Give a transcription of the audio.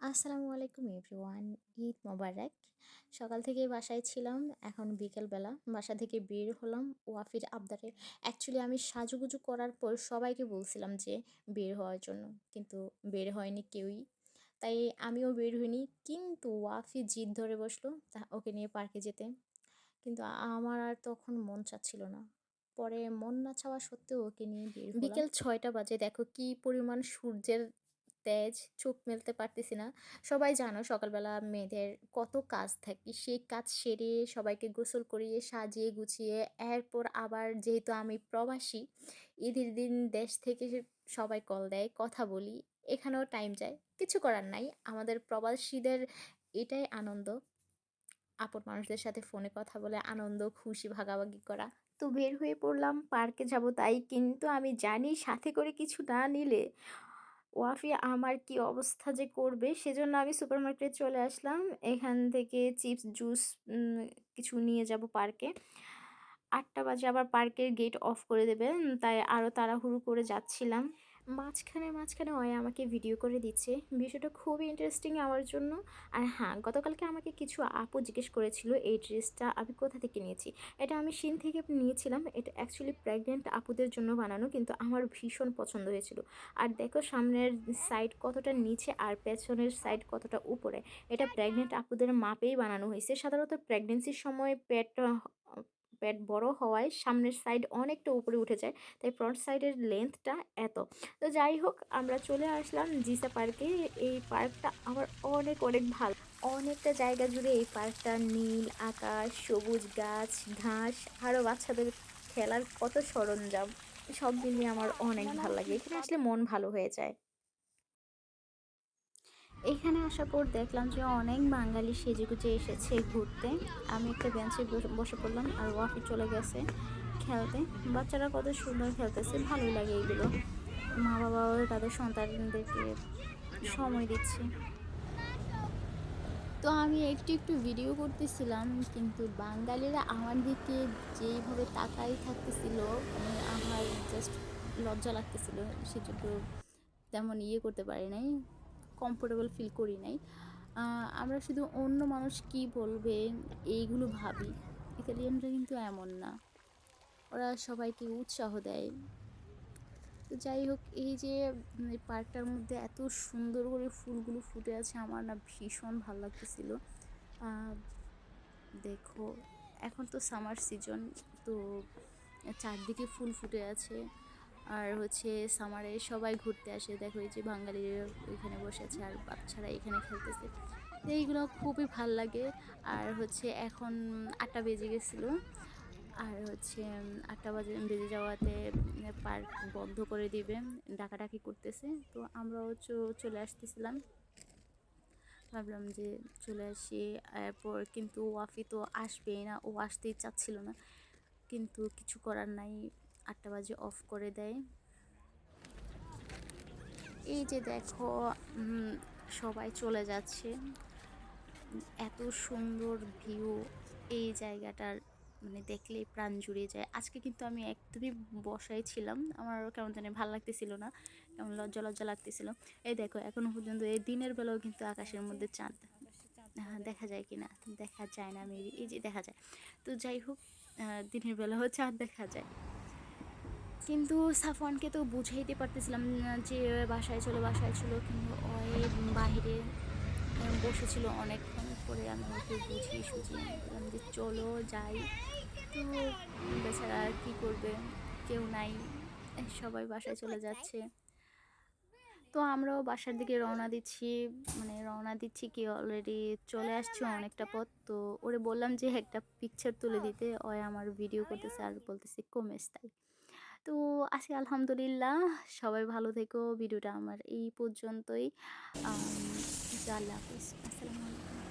আসসালামু আলাইকুম এভরিওয়ান, ঈদ মোবারক। সকাল থেকেই বাসায় ছিলাম, এখন বিকেলবেলা। বাসা থেকে বের হলাম, ওয়াফির আবদারে। অ্যাকচুয়ালি আমি সাজুগুজু করার পর সবাইকে বলছিলাম যে বের হওয়ার জন্য, কিন্তু বের হয়নি কেউই। তাই আমিও বের হইনি, কিন্তু ওয়াফি জিদ ধরে বসল, তা ওকে নিয়ে পার্কে যেতে। কিন্তু আমার আর তখন মন চাচ্ছিল না। পরে মন না চাওয়া সত্ত্বেও ওকে নিয়ে বের বিকেল ছয়টা বাজে, দেখো কি পরিমাণ সূর্যের তেজ চোখ মেলতে পারতেছি না। সবাই জানো সকালবেলা মেয়েদের কত কাজ থাকে। সেই কাজ সেরে সবাইকে গোসল করিয়ে, সাজিয়ে, গুছিয়ে, এরপর আবার যেহেতু আমি প্রবাসী, ঈদের দিন দেশ থেকে সবাই কল দেয়, কথা বলি, এখানেও টাইম যায়। কিছু করার নাই। আমাদের প্রবাসীদের এটাই আনন্দ। আপন মানুষদের সাথে ফোনে কথা বলে আনন্দ, খুশি, ভাগাভাগি করা। তো বের হয়ে পড়লাম, পার্কে যাব তাই, কিন্তু আমি জানি সাথে করে কিছু না নিলে ওয়াফি আমার কি অবস্থা যে করবে? সেজন্য আমি সুপার মার্কেটে চলে আসলাম। এখান থেকে চিপস, জুস কিছু নিয়ে যাব পার্কে। আটটা বাজে আবার পার্কের গেট অফ করে দেবে। তাই আরও তাড়াহুড়ো করে যাচ্ছিলাম। মাঝখানে মাঝখানে ওই আমাকে ভিডিও করে দিচ্ছে। বিষয়টা খুবই ইন্টারেস্টিং আমার জন্য। আর হ্যাঁ গতকালকে আমাকে কিছু আপু জিজ্ঞেস করেছিল, এই ড্রেসটা আমি কোথা থেকে নিয়েছি? এটা আমি সিন থেকে নিয়েছিলাম। এটা অ্যাকচুয়ালি প্রেগনেন্ট আপুদের জন্য বানানো, কিন্তু আমার ভীষণ পছন্দ হয়েছিল। আর দেখো সামনের সাইড কতটা নিচে আর পেছনের সাইড কতটা উপরে। এটা প্রেগনেন্ট আপুদের মাপেই বানানো হয়েছে। সাধারণত প্রেগনেন্সির সময় পেট পেট বড় হওয়ায় সামনের সাইড অনেকটা উপরে উঠে যায় তাই ফ্রন্ট সাইডের লেন্থটা এত। তো যাই হোক আমরা চলে আসলাম জিসা পার্কে এই পার্কটা আমার অনেক অনেক ভালো। অনেকটা জায়গা জুড়ে এই পার্কটা নীল আকাশ সবুজ গাছ ঘাস আরও বাচ্চাদের খেলার কত সরঞ্জাম সব মিলিয়ে আমার অনেক ভালো লাগে। এখানে আসলে মন ভালো হয়ে যায়। এখানে আসার পর দেখলাম যে অনেক বাঙালি সেজেগুজে এসেছে ঘুরতে। আমি একটা বেঞ্চে বসে পড়লাম আর ওয়াফি চলে গেছে খেলতে। বাচ্চারা কত সুন্দর খেলতেছে, ভালোই লাগে এইগুলো মা বাবাও তাদের সন্তানদেরকে সময় দিচ্ছে। তো আমি একটু একটু ভিডিও করতেছিলাম, কিন্তু বাঙালিরা আমার দিকে যেইভাবে তাকাই থাকতেছিল মানে আমার জাস্ট লজ্জা লাগতেছিল সেজন্য তেমন ইয়ে করতে পারি নাই। কমফোর্টেবল ফিল করি নাই। আমরা শুধু অন্য মানুষ কি বলবে এইগুলো ভাবি। ইতালিয়ানরা কিন্তু এমন না। ওরা সবাইকে উৎসাহ দেয়। তো যাই হোক, এই যে পার্কটার মধ্যে এত সুন্দর করে ফুলগুলো ফুটে আছে, আমার না ভীষণ ভালো লাগতেছিল। দেখো, এখন তো সামার সিজন তো চারদিকে ফুল ফুটে আছে। আর হচ্ছে সামারে সবাই ঘুরতে আসে। দেখো এই যে বাঙালিরা ওইখানে বসে আছে আর বাচ্চারা এখানে খেলতেছে। তো এইগুলো খুবই ভালো লাগে। আর হচ্ছে এখন আটটা বেজে গেছিল। আর হচ্ছে আটটা বাজে বেজে যাওয়াতে পার্ক বন্ধ করে দিবে। ডাকাডাকি করতেছে। তো আমরাও চলে আসতেছিলাম। ভাবলাম যে চলে আসি। এরপর কিন্তু ওয়াফি তো আসবেই না। ও আসতেই চাচ্ছিল না। কিন্তু কিছু করার নাই। আটটা বাজে অফ করে দেয়। এই যে দেখো সবাই চলে যাচ্ছে। এত সুন্দর ভিউ এই জায়গাটার মানে দেখলেই প্রাণ জুড়িয়ে যায়। আজকে কিন্তু আমি একদমই বসাই ছিলাম। আমার কেমন জানি ভালো লাগতেছিল না, কেমন লজ্জা লজ্জা লাগতেছিল। এই দেখো, এখনও পর্যন্ত এই দিনের বেলাও কিন্তু আকাশের মধ্যে চাঁদ দেখা যায় কি না দেখা যায় না আমি এই যে দেখা যায়। তো যাই হোক দিনের বেলাও চাঁদ দেখা যায়। কিন্তু সাফওয়ানকে তো বুঝাইতে পারতেছিলাম যে বাসায় চলো, বাসায় ছিল কিন্তু ওই বাহিরে বসেছিল অনেকক্ষণ পরে আমি ওকে বুঝিয়ে সুঝিয়ে বললাম যে চলো যাই। তো বেচারা কী করবে? কেউ নাই, সবাই বাসায় চলে যাচ্ছে। তো আমরাও বাসার দিকে রওনা দিচ্ছি। মানে রওনা দিচ্ছি কি অলরেডি চলে আসছি অনেকটা পথ। তো ওরে বললাম যে একটা পিকচার তুলে দিতে। ওই আমার ভিডিও করতেছে আর বলতেছে কমেস তাই তো আজকে আলহামদুলিল্লাহ সবাই ভালো থেকো। ভিডিওটা আমার এই পর্যন্তই। আল্লাহ হাফিজ। আসসালামু আলাইকুম।